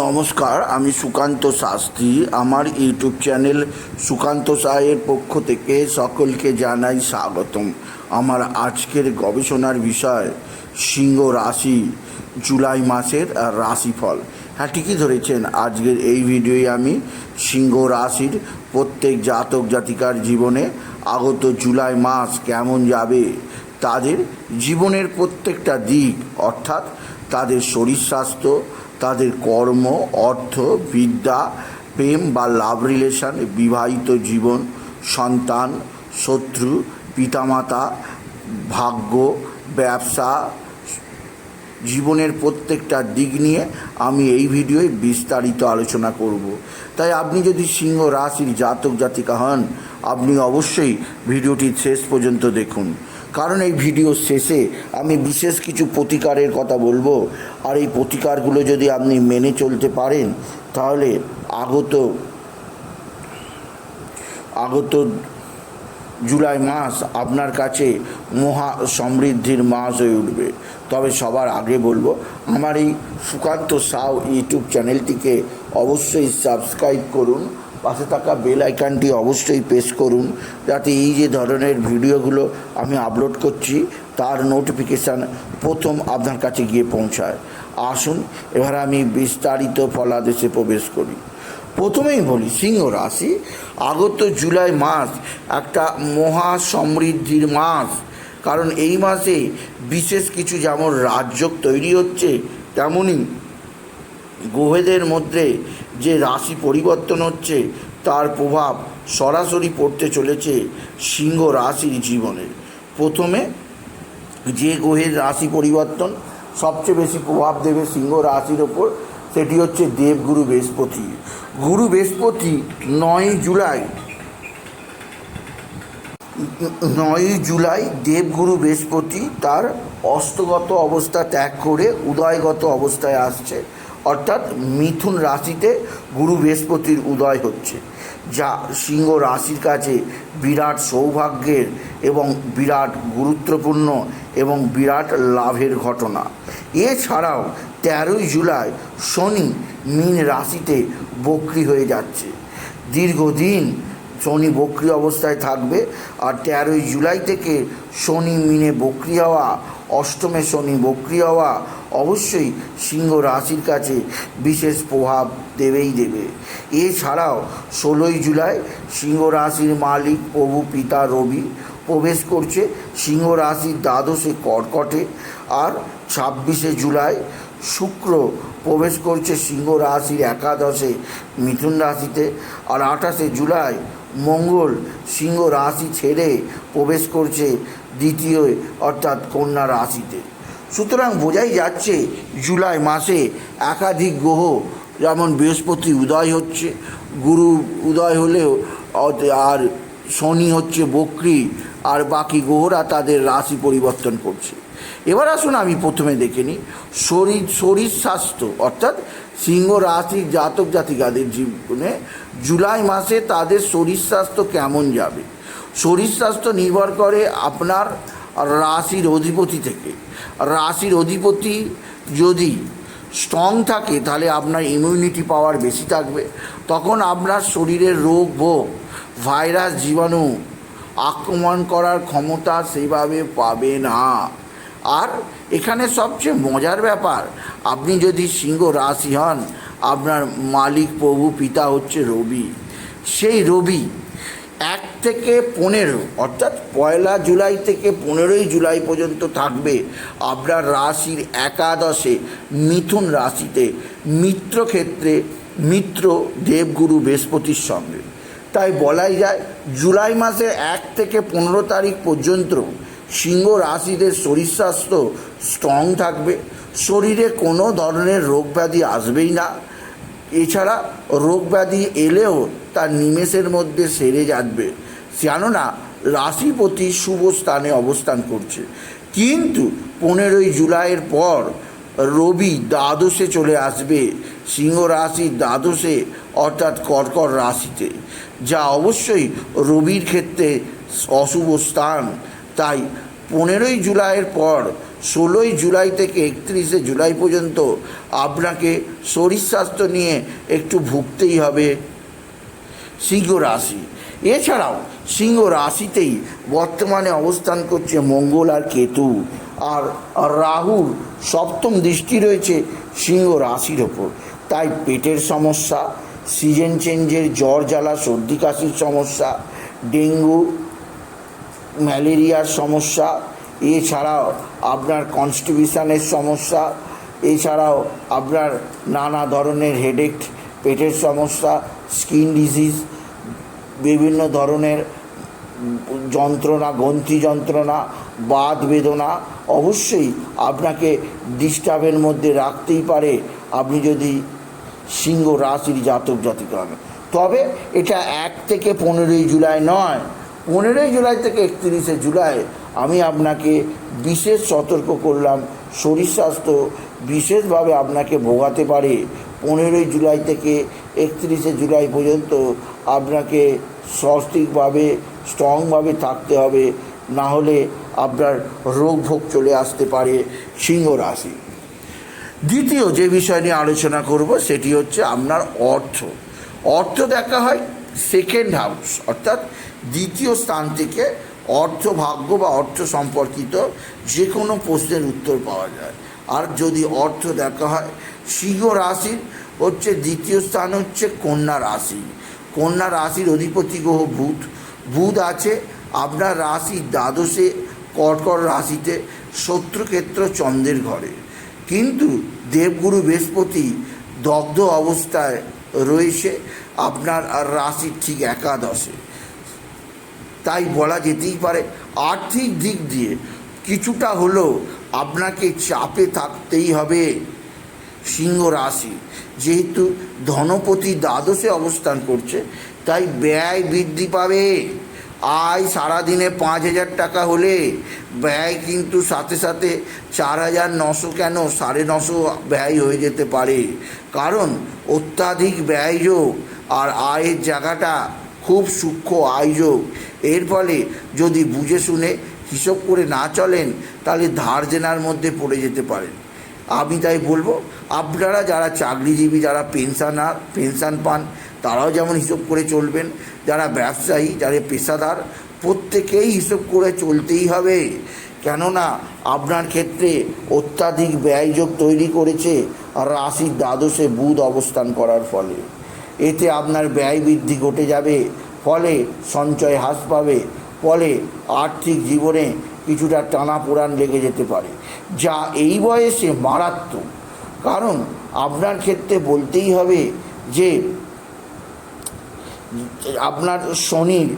নমস্কার, আমি সুকান্ত শাস্ত্রী। আমার ইউটিউব চ্যানেল সুকান্ত সাহের পক্ষ থেকে সকলকে জানাই স্বাগতম। আমার আজকের গবেষণার বিষয়, সিংহ রাশি, জুলাই মাসের রাশিফল। হ্যাঁ ঠিকই ধরেছেন, আজকের এই ভিডিওয়ে আমি সিংহ রাশির প্রত্যেক জাতক জাতিকার জীবনে আগত জুলাই মাস কেমন যাবে, তাদের জীবনের প্রত্যেকটা দিক, অর্থাৎ তাদের শরীর স্বাস্থ্য তাদের কর্ম, অর্থ, বিদ্যা, প্রেম বা লাভ রিলেশন, বিবাহিত জীবন, সন্তান, শত্রু, পিতামাতা, ভাগ্য, ব্যবসা, জীবনের প্রত্যেকটা দিক নিয়ে আমি এই ভিডিওয় বিস্তারিত আলোচনা করব। তাই আপনি যদি সিংহ রাশির জাতক জাতিকা হন, আপনি অবশ্যই ভিডিওটি শেষ পর্যন্ত দেখুন। কারণ এই ভিডিও শেষে আমি বিশেষ কিছু প্রতিকারের কথা বলব। আর এই প্রতিকারগুলো যদি আপনি মেনে চলতে পারেন, তাহলে আগত আগত জুলাই মাস আপনার কাছে মহা সমৃদ্ধির মাস হয়ে উঠবে। তবে সবার আগে বলব, আমার এই সুকান্ত সাউ ইউটিউব চ্যানেলটিকে অবশ্যই সাবস্ক্রাইব করুন। পাশে থাকা বেল আইকনটি অবশ্যই প্রেস করুন, যাতে এই যে ধরনের ভিডিওগুলো আমি আপলোড করছি, তার নোটিফিকেশান প্রথম আপনার কাছে গিয়ে পৌঁছায়। আসুন, এবার আমি বিস্তারিত ফলাদেশে প্রবেশ করি। প্রথমেই বলি, সিংহ রাশি, আগত জুলাই মাস একটা মহা সমৃদ্ধির মাস। কারণ এই মাসে বিশেষ কিছু যেমন রাজযোগ তৈরি হচ্ছে তেমনই গ্রহেদের মধ্যে যে রাশি পরিবর্তন হচ্ছে, তার প্রভাব সরাসরি পড়তে চলেছে সিংহ রাশির জীবনে। প্রথমে যে গ্রহের রাশি পরিবর্তন সবচেয়ে বেশি প্রভাব দেবে সিংহ রাশির ওপর, সেটি হচ্ছে দেবগুরু বৃহস্পতি। গুরু বৃহস্পতি নয় জুলাই নয় জুলাই দেবগুরু বৃহস্পতি তার অস্তগত অবস্থা ত্যাগ করে উদয়গত অবস্থায় আসছে। অর্থাৎ মিথুন রাশিতে গুরু বৃহস্পতির উদয় হচ্ছে, যা সিংহ রাশির কাছে বিরাট সৌভাগ্যের এবং বিরাট গুরুত্বপূর্ণ এবং বিরাট লাভের ঘটনা। এছাড়াও তেরোই জুলাই শনি মীন রাশিতে বক্রি হয়ে যাচ্ছে। দীর্ঘদিন শনি বক্রি অবস্থায় থাকবে আর তেরোই জুলাই থেকে শনি মিনে বক্রি হওয়া, অষ্টমে শনি বক্রি হওয়া অবশ্যই সিংহ রাশির কাছে বিশেষ প্রভাব দেবেই দেবে। এছাড়াও ষোলোই জুলাই সিংহ রাশির মালিক, প্রভু, পিতা, রবি প্রবেশ করছে। সিংহ রাশির দ্বাদশে কর্কটে আর ছাব্বিশে জুলাই শুক্র প্রবেশ করছে সিংহ রাশির একাদশে মিথুন রাশিতে। আর আঠাশে জুলাই মঙ্গল সিংহ রাশি ছেড়ে প্রবেশ করছে দ্বিতীয় অর্থাৎ কন্যা রাশিতে। সুতরাং বোঝাই যাচ্ছে জুলাই মাসে একাধিক গ্রহ, যেমন বৃহস্পতি উদয় হচ্ছে, গুরু উদয় হলেও আর শনি হচ্ছে বক্রি, আর বাকি গ্রহরা তাদের রাশি পরিবর্তন করছে। এবার আসুন আমি প্রথমে দেখে নিই। শরীর শরীর স্বাস্থ্য অর্থাৎ সিংহ রাশির জাতক জাতিকাদের জীবনে জুলাই মাসে তাদের শরীর স্বাস্থ্য কেমন যাবে? শরীর স্বাস্থ্য নির্ভর করে আপনার রাশির অধিপতি থেকে। রাশির অধিপতি যদি স্ট্রং থাকে, তাহলে আপনার ইমিউনিটি পাওয়ার বেশি থাকবে। তখন আপনার শরীরের রোগ, ভোগ ভাইরাস জীবাণু আক্রমণ করার ক্ষমতা সেভাবে পাবে না। আর এখানে সবচেয়ে মজার ব্যাপার, আপনি যদি সিংহ রাশি হন, আপনার মালিক প্রভু পিতা হচ্ছে রবি। সেই রবি এক থেকে পনেরো, অর্থাৎ পয়লা জুলাই থেকে পনেরোই জুলাই পর্যন্ত থাকবে আপনার রাশির একাদশে, মিথুন রাশিতে, মিত্র ক্ষেত্রে, মিত্র দেবগুরু বৃহস্পতির সঙ্গে। তাই বলাই যায়, জুলাই মাসে এক থেকে পনেরো তারিখ পর্যন্ত সিংহ রাশিদের শরীর স্বাস্থ্য স্ট্রং থাকবে। শরীরে কোনো ধরনের রোগ ব্যাধি আসবেই না। এছাড়া রোগ ব্যাধি এলেও তার নিমেষের মধ্যে সেরে যাবে। কেননা রাশিপতি শুভ স্থানে অবস্থান করছে। কিন্তু পনেরোই জুলাইয়ের পর রবি দ্বাদশে চলে আসবে সিংহ রাশির দ্বাদশে অর্থাৎ কর্কট রাশিতে, যা অবশ্যই রবির ক্ষেত্রে অশুভ স্থান। তাই পনেরোই জুলাইয়ের পর ষোলোই জুলাই থেকে একত্রিশে জুলাই পর্যন্ত আপনাকে শরীর স্বাস্থ্য নিয়ে একটু ভুগতেই হবে। সিংহ রাশি। এছাড়াও সিংহ রাশিতেই বর্তমানে অবস্থান করছে মঙ্গল আর কেতু। আর রাহুর সপ্তম দৃষ্টি রয়েছে সিংহ রাশির ওপর। তাই পেটের সমস্যা, সিজন চেঞ্জের জ্বর জ্বালা, সর্দি কাশির সমস্যা, ডেঙ্গু ম্যালেরিয়ার সমস্যা, এছাড়াও আপনার কনস্টিবিউশনের সমস্যা, এছাড়াও আপনার নানা ধরনের হেডেক পেটের সমস্যা স্কিন ডিজিজ বিভিন্ন ধরনের যন্ত্রণা, গ্রন্থি যন্ত্রণা, বাত বেদনা অবশ্যই আপনাকে ডিস্টার্বের মধ্যে রাখতেই পারে। আপনি যদি সিংহ রাশির জাতক জাতিকা তবে এটা এক থেকে পনেরোই জুলাই নয়। পনেরোই জুলাই থেকে একত্রিশে জুলাই আমি আপনাকে বিশেষ সতর্ক করলাম, শরীর স্বাস্থ্য বিশেষভাবে আপনাকে ভোগাতে পারে। পনেরোই জুলাই থেকে একত্রিশে জুলাই পর্যন্ত আপনাকে সঠিকভাবে স্ট্রংভাবে থাকতে হবে, না হলে আপনার রোগ ভোগ চলে আসতে পারে সিংহ রাশি। দ্বিতীয় যে বিষয় নিয়ে আলোচনা করব সেটি হচ্ছে আপনার অর্থ। অর্থ দেখা হয় সেকেন্ড হাউস অর্থাৎ দ্বিতীয় স্থান থেকে অর্থ ভাগ্য বা অর্থ সম্পর্কিত যে কোনো প্রশ্নের উত্তর পাওয়া যায়। আর যদি অর্থ দেখা হয়, সিংহ রাশির হচ্ছে দ্বিতীয় স্থান হচ্ছে কন্যা রাশি। কন্যা রাশির অধিপতি গ্রহ বুধ। বুধ আছে আপনার রাশির দ্বাদশে, কর্কট রাশিতে, শত্রুক্ষেত্র চন্দ্রের ঘরে। কিন্তু দেবগুরু বৃহস্পতি দগ্ধ অবস্থায় রয়েছে, আপনার রাশির ঠিক একাদশে। তাই বলা যেতেই পারে, আর্থিক দিক দিয়ে কিছুটা হলেও আপনাকে চাপে থাকতেই হবে। সিংহ রাশি, যেহেতু ধনপতি দ্বাদশে অবস্থান করছে, তাই ব্যয় বৃদ্ধি পাবে। আয় সারাদিনে পাঁচ হাজার টাকা হলে ব্যয় কিন্তু সাথে সাথে চার হাজার নশো কেন সাড়ে নশো ব্যয় হয়ে যেতে পারে। কারণ অত্যাধিক ব্যয়যোগ আর আয়ের জায়গাটা খুব সূক্ষ্ম আয়োজক। এর ফলে যদি বুঝে শুনে হিসব করে না চলেন, তাহলে ধার জেনার মধ্যে পড়ে যেতে পারেন। আমি তাই বলব, আপনারা যারা চাকরিজীবী, যারা পেনশনার, পেনশন পান, তারাও যেমন হিসেব করে চলবেন। যারা ব্যবসায়ী, যারা পেশাদার, প্রত্যেকেই হিসেব করে চলতেই হবে। কেননা আপনার ক্ষেত্রে অত্যাধিক ব্যয়যোগ তৈরি করেছে, আর রাশির দ্বাদশে বুধ অবস্থান করার ফলে। এতে আপনার ব্যয় বৃদ্ধি ঘটে যাবে, ফলে সঞ্চয় হ্রাস পাবে, ফলে আর্থিক জীবনে কিছুটা টানা পোড়ান লেগে যেতে পারে। যা এই বয়সে মারাত্মক। কারণ আপনার ক্ষেত্রে বলতেই হবে যে, আপনার শনির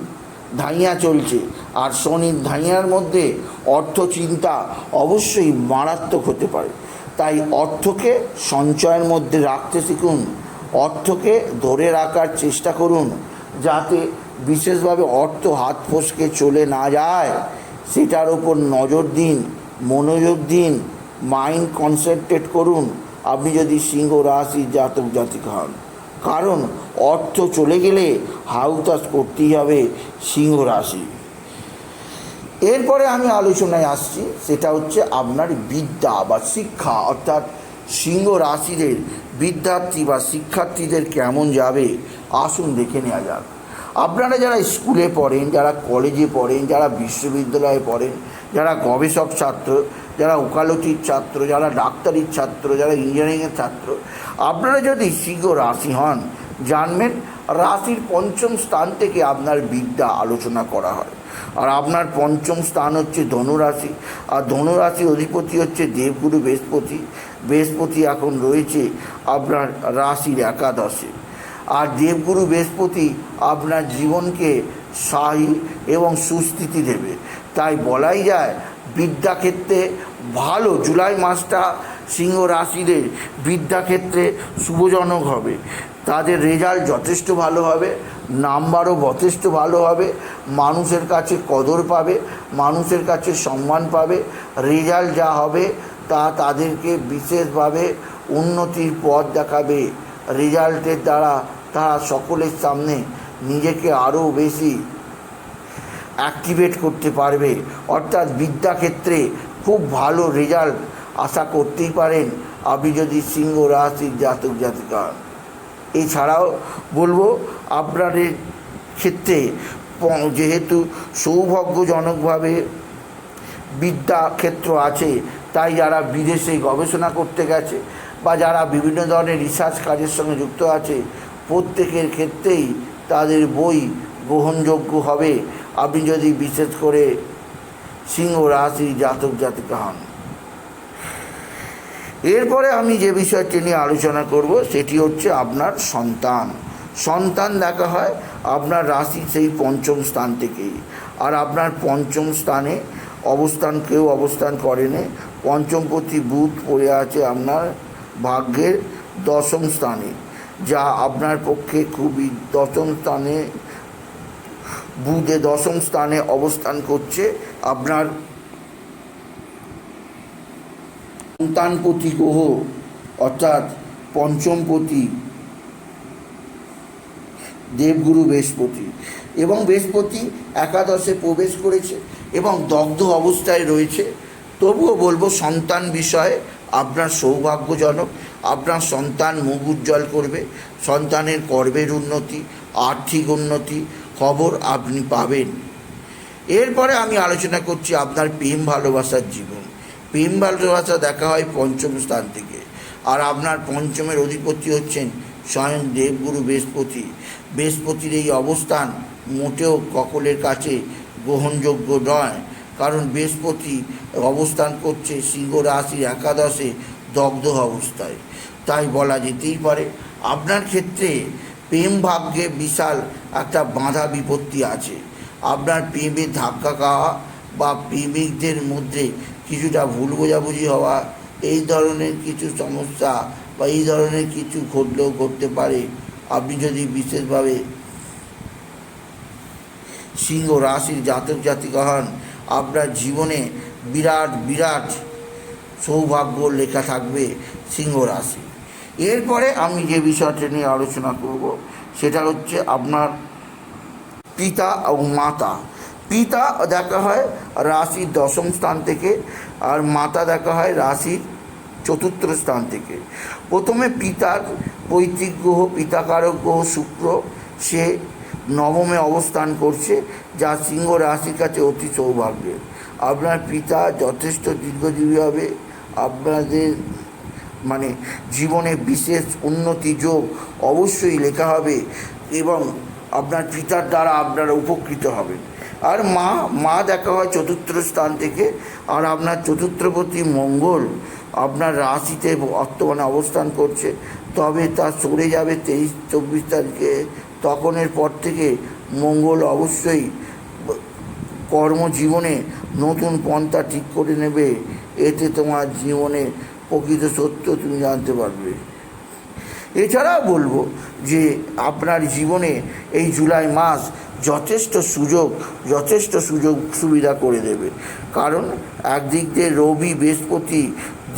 ধাইয়া চলছে, আর শনির ধাইয়ার মধ্যে অর্থ চিন্তা অবশ্যই মারাত্মক হতে পারে। তাই অর্থকে সঞ্চয়ের মধ্যে রাখতে শিখুন। অর্থকে ধরে রাখার চেষ্টা করুন যাতে বিশেষভাবে অর্থ হাত ফসকে চলে না যায়। সেটার ওপর নজর দিন, মনোযোগ দিন মাইন্ড কনসেন্ট্রেট করুন। আপনি যদি সিংহ, রাশি, জাতক, জাতিক হন, কারণ অর্থ চলে গেলে হাউতাস করতেই হবে সিংহ, রাশি। এরপরে আমি আলোচনায় আসছি, সেটা হচ্ছে আপনার বিদ্যা বা শিক্ষা, অর্থাৎ সিংহ, রাশিদের বিদ্যার্থী বা শিক্ষার্থীদের কেমন যাবে? আসুন দেখে নেওয়া যাক। আপনারা যারা স্কুলে পড়েন, যারা কলেজে পড়েন, যারা বিশ্ববিদ্যালয়ে পড়েন, যারা গবেষক ছাত্র, যারা ওকালতির ছাত্র, যারা ডাক্তারির ছাত্র, যারা ইঞ্জিনিয়ারিংয়ের ছাত্র, আপনারা যদি শীঘ্র রাশি হন জানবেন রাশির পঞ্চম স্থান থেকে আপনার বিদ্যা আলোচনা করা হয়। আর আপনার পঞ্চম স্থান হচ্ছে ধনুরাশি। আর ধনুরাশি অধিপতি হচ্ছে দেবগুরু বৃহস্পতি। বৃহস্পতি এখন রয়েছে আপনার রাশির একাদশে। আর দেবগুরু বৃহস্পতি আপনার জীবনকে সাহী এবং সুস্থিতি দেবে। তাই বলাই যায় বিদ্যাক্ষেত্রে ভালো জুলাই মাসটা সিংহ রাশিদের বিদ্যাক্ষেত্রে শুভজনক হবে। তাদের রেজাল্ট যথেষ্ট ভালো হবে, নাম্বারও যথেষ্ট ভালো হবে, মানুষের কাছে কদর পাবে, মানুষের কাছে সম্মান পাবে, রেজাল্ট যা হবে তা তাদেরকে বিশেষভাবে উন্নতির পথ দেখাবে। রেজাল্টের দ্বারা তারা সকলের সামনে নিজেকে আরও বেশি অ্যাক্টিভেট করতে পারবে। অর্থাৎ বিদ্যাক্ষেত্রে খুব ভালো রেজাল্ট আশা করতেই পারেন আপনি যদি সিংহ রাশির জাতক জাতিকা। এছাড়াও বলব আপনাদের ক্ষেত্রে যেহেতু সৌভাগ্যজনকভাবে বিদ্যা ক্ষেত্র আছে, তাই যারা বিদেশে গবেষণা করতে গেছে বা যারা বিভিন্ন ধরনের রিসার্চ কাজের সঙ্গে যুক্ত আছে, প্রত্যেকের ক্ষেত্রেই তাদের বই গ্রহণযোগ্য হবে আপনি যদি বিশেষ করে সিংহ রাশি জাতক জাতিকা হন এরপরে আমি যে বিষয়টি নিয়ে আলোচনা করব, সেটি হচ্ছে আপনার সন্তান। সন্তান দেখা হয় আপনার রাশি সেই পঞ্চম স্থান থেকেই। আর আপনার পঞ্চম স্থানে অবস্থান কেউ অবস্থান করেনি। পঞ্চমপতি বুধ পড়ে আছে আপনার ভাগ্যের দশম স্থানে, যা আপনার পক্ষে খুবই দশম স্থানে, বুধে দশম স্থানে অবস্থান করছে আপনার সন্তানপতি গ্রহ অর্থাৎ পঞ্চমপতি, দেবগুরু বৃহস্পতি। এবং বৃহস্পতি একাদশে প্রবেশ করেছে এবং দগ্ধ অবস্থায় রয়েছে। তবুও বলব, সন্তান বিষয়ে আপনার সৌভাগ্যজনক। আপনার সন্তান মুখ উজ্জ্বল করবে, সন্তানের কর্মের উন্নতি, আর্থিক উন্নতি খবর আপনি পাবেন। এরপরে আমি আলোচনা করছি আপনার প্রেম ভালোবাসার জীবন। প্রেম ভালোবাসা দেখা হয় পঞ্চম স্থান থেকে। আর আপনার পঞ্চমের অধিপতি হচ্ছেন স্বয়ং দেবগুরু বৃহস্পতি। বৃহস্পতির এই অবস্থান মোটেও ককলের কাছে গ্রহণযোগ্য নয়। কারণ বৃহস্পতি অবস্থান করছে সিংহ রাশির একাদশে দগ্ধ অবস্থায়। তাই বলা যেতেই পারে, আপনার ক্ষেত্রে প্রেম ভাগ্যে বিশাল একটা বাধা বিপত্তি আছে। আপনার প্রেমে ধাক্কা খাওয়া বা প্রেমিকদের মধ্যে কিছুটা ভুল বোঝাবুঝি হওয়া, এই ধরনের কিছু সমস্যা বা এই ধরনের কিছু ঘটলেও ঘটতে পারে। আপনি যদি বিশেষভাবে সিংহ রাশির জাতক জাতিকা হন, আপনার জীবনে বিরাট বিরাট সৌভাগ্য লেখা থাকবে সিংহ রাশি। এরপরে আমি যে বিষয়টা নিয়ে আলোচনা করব, সেটা হচ্ছে আপনার পিতা এবং মাতা। পিতা দেখা হয় রাশির দশম স্থান থেকে আর মাতা দেখা হয় রাশির চতুর্থ স্থান থেকে। প্রথমে পিতার পৈতৃক গ্রহ, পিতাকারক গ্রহ, শুক্র, সে নবমে অবস্থান করছে, যা সিংহ রাশির কাছে অতি সৌভাগ্যের আপনার পিতা যথেষ্ট দীর্ঘজীবী হবে, আপনাদের মানে জীবনে বিশেষ উন্নতি যোগ অবশ্যই লেখা হবে এবং আপনার পিতার দ্বারা আপনারা উপকৃত হবেন। আর মা মা দেখা হয় চতুর্থ স্থান থেকে, আর আপনার চতুর্থপতি মঙ্গল আপনার রাশিতে বর্তমানে অবস্থান করছে। তবে তা সরে যাবে তেইশ, চব্বিশ তারিখে। তখনের পর থেকে মঙ্গল অবশ্যই কর্মজীবনে নতুন পন্থা ঠিক করে নেবে। এতে তোমার জীবনে প্রকৃত সত্য তুমি জানতে পারবে। এছাড়াও বলব যে আপনার জীবনে এই জুলাই মাস যথেষ্ট সুযোগ যথেষ্ট সুযোগ সুবিধা করে দেবে। কারণ একদিক দিয়ে রবি বৃহস্পতি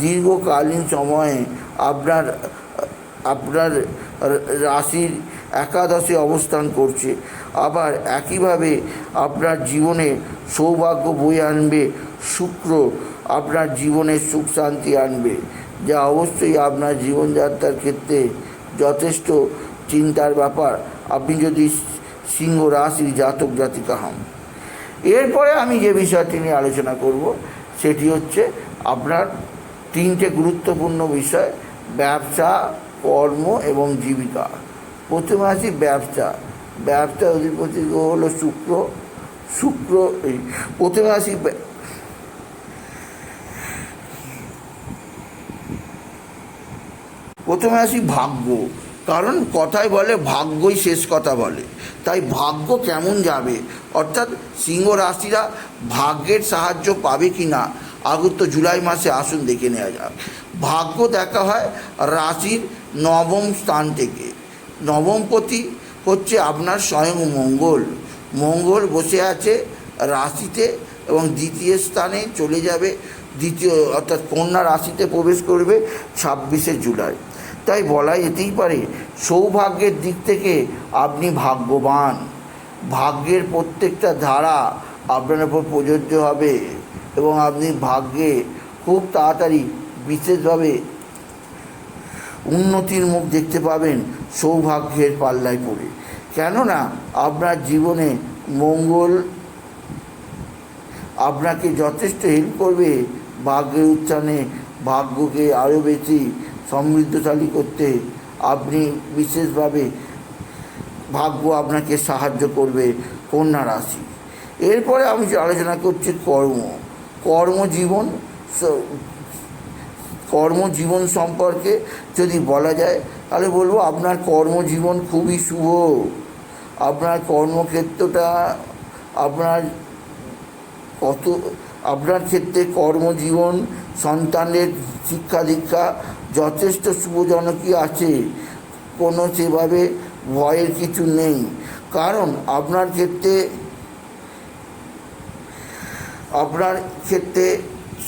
দীর্ঘকালীন সময়ে আপনার আপনার রাশির একাদশে অবস্থান করছে। আবার একইভাবে আপনার জীবনে সৌভাগ্য বয়ে আনবে, শুক্র আপনার জীবনে সুখ শান্তি আনবে। যা অবশ্যই আপনার জীবনযাত্রার ক্ষেত্রে যথেষ্ট চিন্তার ব্যাপার। আপনি যদি সিংহ রাশির জাতক জাতিকা হন। এরপরে আমি যে বিষয়টি নিয়ে আলোচনা করব, সেটি হচ্ছে আপনার তিনটে গুরুত্বপূর্ণ বিষয়, ব্যবসা, কর্ম এবং জীবিকা। প্রথমে আসি ব্যবসা। ব্যবসা অধিপতি হলো শুক্র। শুক্র প্রথমে আসি প্রথমে আসি ভাগ্য। কারণ কথায় বলে ভাগ্যই শেষ কথা বলে। তাই ভাগ্য কেমন যাবে? অর্থাৎ সিংহ রাশিরা ভাগ্যের সাহায্য পাবে কি না আগত জুলাই মাসে আসুন দেখে নেওয়া যাক। ভাগ্য দেখা হয় রাশির নবম স্থান থেকে। নবমপতি হচ্ছে আপনার স্বয়ং মঙ্গল। মঙ্গল বসে আছে রাশিতে এবং দ্বিতীয় স্থানে চলে যাবে। দ্বিতীয় অর্থাৎ কন্যা রাশিতে প্রবেশ করবে ছাব্বিশে জুলাই। তাই বলা যেতেই পারে, সৌভাগ্যের দিক থেকে আপনি ভাগ্যবান। ভাগ্যের প্রত্যেকটা ধারা আপনার উপর প্রযোজ্য হবে এবং আপনি ভাগ্যে খুব তাড়াতাড়ি বিশেষভাবে উন্নতির মুখ দেখতে পাবেন সৌভাগ্যের পাল্লায় পড়ে। কেননা আপনার জীবনে মঙ্গল আপনাকে যথেষ্ট হেল্প করবে। ভাগ্যের উত্থানে ভাগ্যকে আরও বেশি সমৃদ্ধশালী করতে আপনি বিশেষভাবে ভাগ্য আপনাকে সাহায্য করবে কন্যা রাশি। এরপরে আমি আলোচনা করছি কর্ম। কর্মজীবন কর্মজীবন সম্পর্কে যদি বলা যায়, তাহলে বলব আপনার কর্মজীবন খুবই শুভ। আপনার কর্মক্ষেত্রটা, আপনার কত, আপনার ক্ষেত্রে কর্মজীবন, সন্তানের শিক্ষা দীক্ষা যথেষ্ট শুভজনকই আছে। কোনো সেভাবে ভয়ের কিছু নেই। কারণ আপনার ক্ষেত্রে আপনার ক্ষেত্রে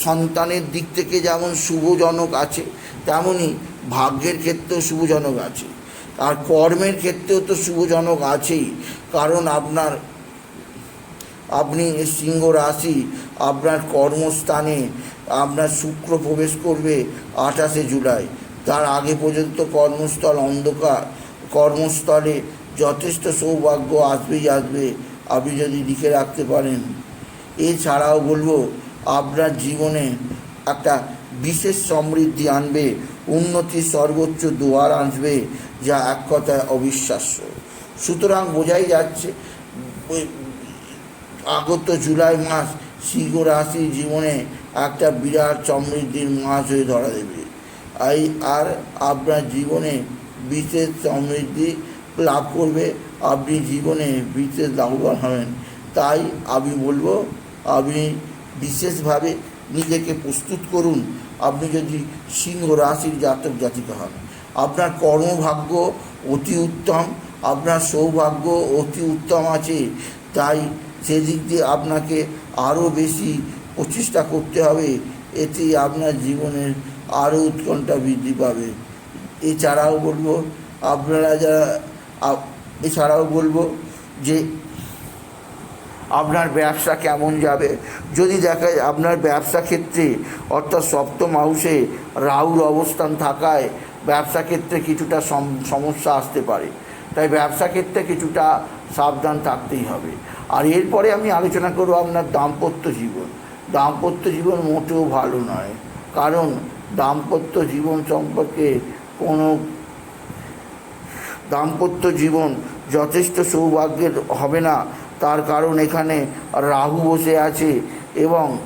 সন্তানের দিক থেকে যেমন শুভজনক আছে তেমনই ভাগ্যের ক্ষেত্রেও শুভজনক আছে। আর কর্মের ক্ষেত্রেও তো শুভজনক আছেই। কারণ আপনার, আপনি সিংহ রাশি, আপনার কর্মস্থানে আপনার শুক্র প্রবেশ করবে আঠাশে জুলাই। তার আগে পর্যন্ত কর্মস্থল অন্ধকার। কর্মস্থলে যথেষ্ট সৌভাগ্য আসবেই আসবে, আপনি যদি লিখে রাখতে পারেন। এছাড়াও বলব, আপনার জীবনে একটা বিশেষ সমৃদ্ধি আনবে, উন্নতির সর্বোচ্চ দুয়ার আসবে, যা এক কথায় অবিশ্বাস্য। সুতরাং বোঝাই যাচ্ছে, আগত জুলাই মাস সিংহ রাশির জীবনে একটা বিরাট সমৃদ্ধির মাস হয়ে ধরা দেবে। এই আর আপনার জীবনে বিশেষ সমৃদ্ধি লাভ করবে। আপনি জীবনে বিশেষ লাভবান হবেন। তাই আমি বলব, আপনি বিশেষভাবে নিজেকে প্রস্তুত করুন। আপনি যদি সিংহ রাশির জাতক জাতিকা হন, আপনার কর্মভাগ্য অতি উত্তম, আপনার সৌভাগ্য অতি উত্তম আছে। তাই সেদিক দিয়ে আপনাকে আরও বেশি প্রচেষ্টা করতে হবে, এতে আপনার জীবনের আরও উৎকণ্ঠা বৃদ্ধি পাবে। এছাড়াও বলব, আপনারা যারা এছাড়াও বলব যে, আপনার ব্যবসা কেমন যাবে? যদি দেখা আপনার ব্যবসা ক্ষেত্রে, অর্থাৎ সপ্তম হাউসে রাহুর অবস্থান থাকায় ব্যবসা ক্ষেত্রে কিছুটা সম- সমস্যা আসতে পারে। তাই ব্যবসা ক্ষেত্রে কিছুটা সাবধান থাকতেই হবে। আর এরপরে আমি আলোচনা করব আপনার দাম্পত্য জীবন। দাম্পত্য জীবন মোটেও ভালো নয়। কারণ দাম্পত্য জীবন সম্পর্কে কোনো দাম্পত্য জীবন যথেষ্ট সৌভাগ্যের হবে না। তার কারণ এখানে রাহু বসে আছে এবং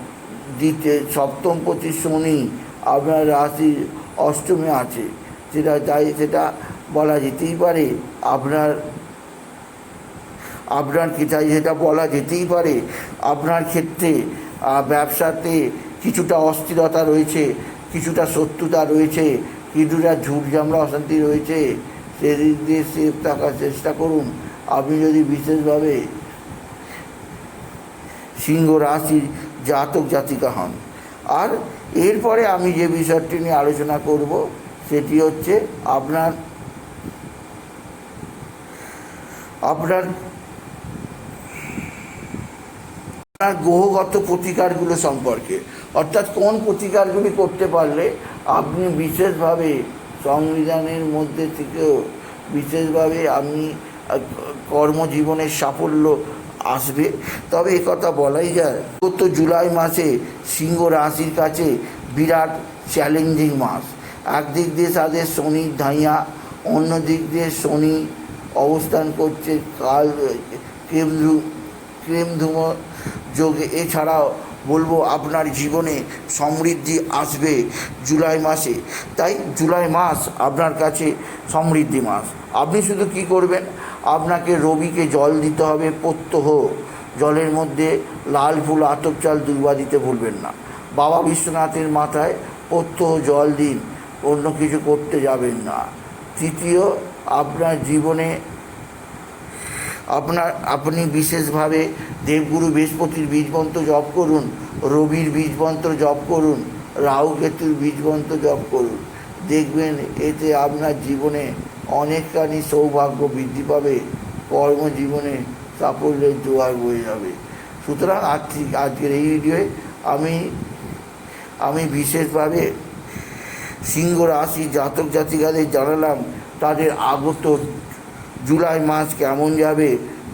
দ্বিতীয় সপ্তমপতি শনি আপনার রাশির অষ্টমে আছে। সেটা তাই সেটা বলা যেতেই পারে। আপনার আপনার কি তাই সেটা বলা যেতেই পারে। আপনার ক্ষেত্রে ব্যবসাতে কিছুটা অস্থিরতা রয়েছে, কিছুটা শত্রুতা রয়েছে, কিছুটা ঝুট ঝামলা অশান্তি রয়েছে, সেদিক দিয়ে সেফ থাকার চেষ্টা করুন। আপনি যদি বিশেষভাবে সিংহ রাশির জাতক জাতিকা হন। আর এরপরে আমি যে বিষয়টি নিয়ে আলোচনা করব, সেটি হচ্ছে আপনার আপনার আপনার গ্রহগত প্রতিকারগুলো সম্পর্কে। অর্থাৎ কোন প্রতিকারগুলি করতে পারলে আপনি বিশেষভাবে সংবিধানের মধ্যে থেকেও বিশেষভাবে আপনি কর্মজীবনের সাফল্য আসবে। তবে কথা বলাই যায় গত জুলাই মাসে সিংহ রাশির কাছে বিরাট চ্যালেঞ্জিং মাস। একদিক দিয়ে তাদের শনির ধাইয়া অন্য দিক দিয়ে শনি অবস্থান করছে কাল কেমধু ক্রেমধুম যোগে এছাড়াও বলব আপনার জীবনে সমৃদ্ধি আসবে জুলাই মাসে। তাই জুলাই মাস আপনার কাছে সমৃদ্ধি মাস। আপনি শুধু কি করবেন? আপনাকে রবিকে জল দিতে হবে, প্রত্যহ জলের মধ্যে লাল ফুল, আতপ চাল, দুর্বা দিতে ভুলবেন না। বাবা বিশ্বনাথের মাথায় প্রত্যহ জল দিন, অন্য কিছু করতে যাবেন না। তৃতীয়, আপনার জীবনে আপনার, আপনি বিশেষভাবে দেবগুরু বৃহস্পতির বীজমন্ত্র জপ করুন, রবির বীজমন্ত্র জপ করুন, রাহু কেতুর বীজমন্ত্র জপ করুন। দেখবেন এতে আপনার জীবনে অনেকখানি সৌভাগ্য বৃদ্ধি পাবে, কর্মজীবনে সাফল্যের জোয়ার বয়ে যাবে। সুতরাং আজকে আজকের এই ভিডিওয়ে আমি আমি বিশেষভাবে সিংহ রাশি জাতক জাতিকাদের জানালাম, তাদের আগত জুলাই মাস কেমন যাবে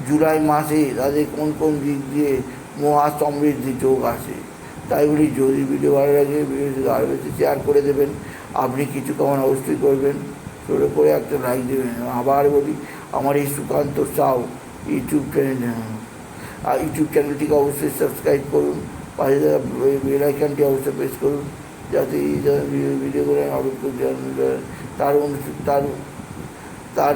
জুলাই মাসে তাদের কোন কোন দিক দিয়ে মহা সমৃদ্ধি যোগ আসে তাই বলি যদি ভিডিও ভালো লাগে ভিডিওটি বেশি শেয়ার করে দেবেন। আপনি কিছু কেমন অবশ্যই করবেন। ছোটো করে একটা লাইক দেবেন। আবার বলি, আমার এই সুকান্ত সাউ ইউটিউব চ্যানেল আর ইউটিউব চ্যানেলটিকে অবশ্যই সাবস্ক্রাইব করুন। পাশে থাকা বেল অবশ্যই প্রেস করুন, যাতে এই ভিডিও করে আপলোড করতে তার তার তার